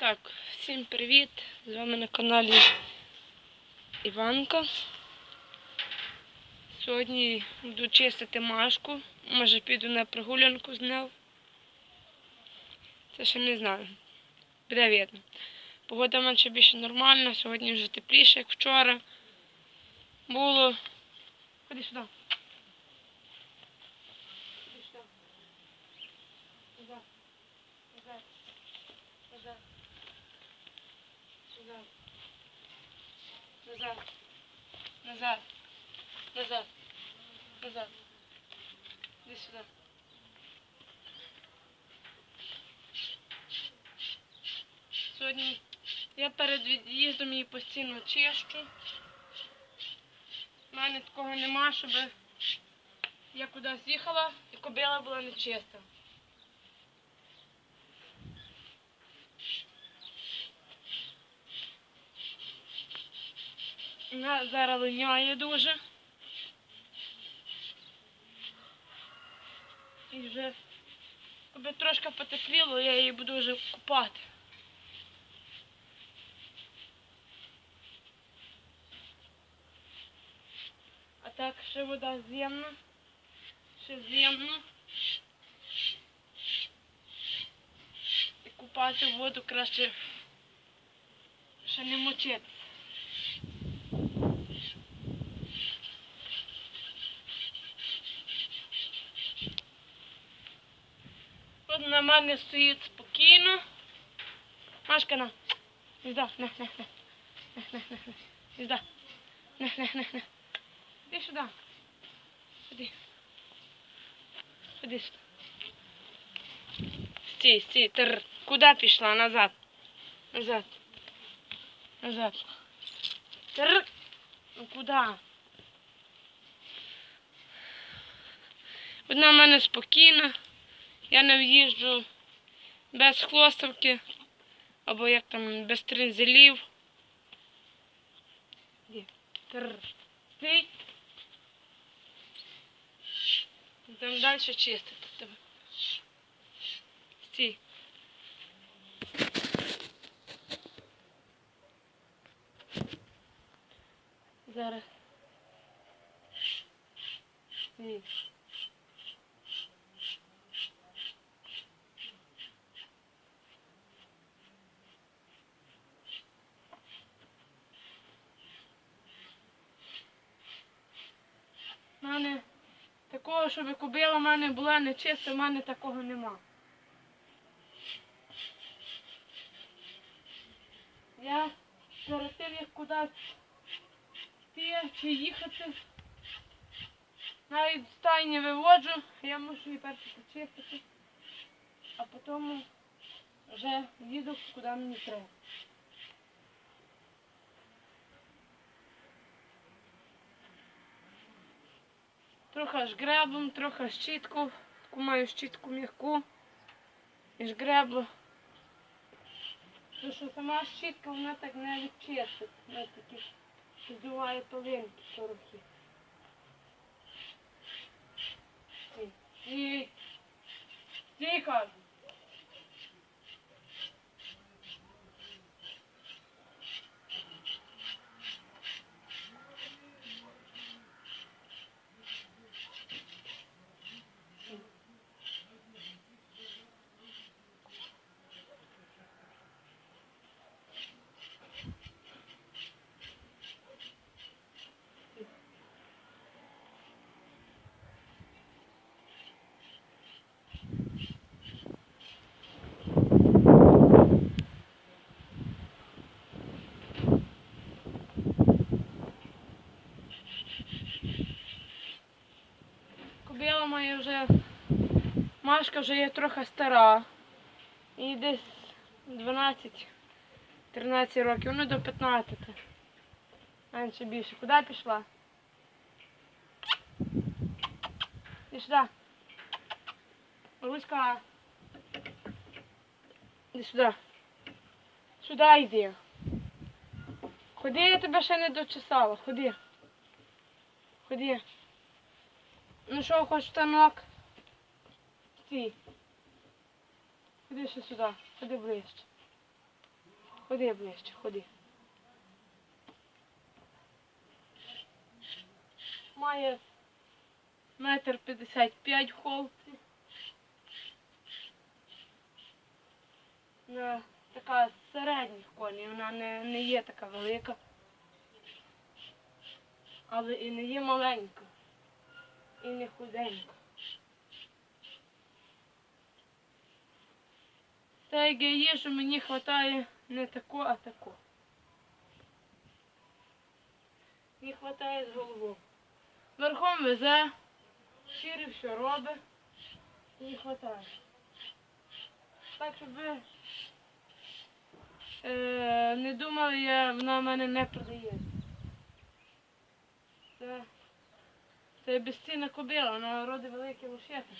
Так, всім привіт! З вами на каналі Іванка. Сьогодні буду чистити машку. Може піду на прогулянку з нею. Це ще не знаю. Буде видно. Погода менше більше нормальна, сьогодні вже тепліше, як вчора. Було. Ходи сюди. Ходи. Сюда. Назад. Назад. Назад. Назад. Иди сюда. Сьогодні я перед від'їздом її постійно чищу. У мене такого нема, щоб я кудись їхала і кобила була нечиста. Вона зараз линяє дуже. І вже, коли трошки потепліло, я її буду вже купати. А так ще вода з'ємна. Ще з'ємна. І купати воду краще ще не мочити. От на мене стоїть спокійно. Машка, на. Сюда, на, на, на. На, на, на, на. Сюда. На, на, на, на. Іди сюди. Ходи. Ходи сюди. Стій, стій, тр. Куди пішла? Назад. Назад. Назад. Тр. Ну куди? Одна в мене спокійна. Я не в'їжджу без хвостовки або як там без тринзелів. Де? Тр. Там далі чистити тебе. Стій. Зараз. Стій. У мене такого, щоб кобила в мене була нечиста, в мене такого нема. Я перед тим, як кудись йти чи їхати, навіть стайні виводжу, я мушу її перше почистити, а потім вже їду, куди мені треба. Трохи жгребом, трохи щітку. Таку маю щітку м'яку. І жгребло. Тому що сама щітка вона так не відчистить. Вона такі здуває полинки трохи. Стій. Моя вже, Машка вже є трохи стара. Їй десь 12-13 років, ну до 15. Менше більше. Куди пішла? Сюди. Маруська. Іди сюди. Сюди йди. Ходи, я тебе ще не дочесала. Ходи. Ходи. Ну що, хочеш станок? Стій. Ходи ще сюди, ходи ближче. Ходи ближче, ходи. Має метр п'ятдесят п'ять холці. Вона така середніх коней, вона не, не є така велика. Але і не є маленька. І не худенька. Та як я їжу, мені вистачає не тако, а тако. Мені вистачає з головою. Верхом везе, щири все робить. Мені вистачає. Так, щоб ви е, не думали, я, вона в мене не продається. Це, це безцінна кобила, вона роди великі лошети.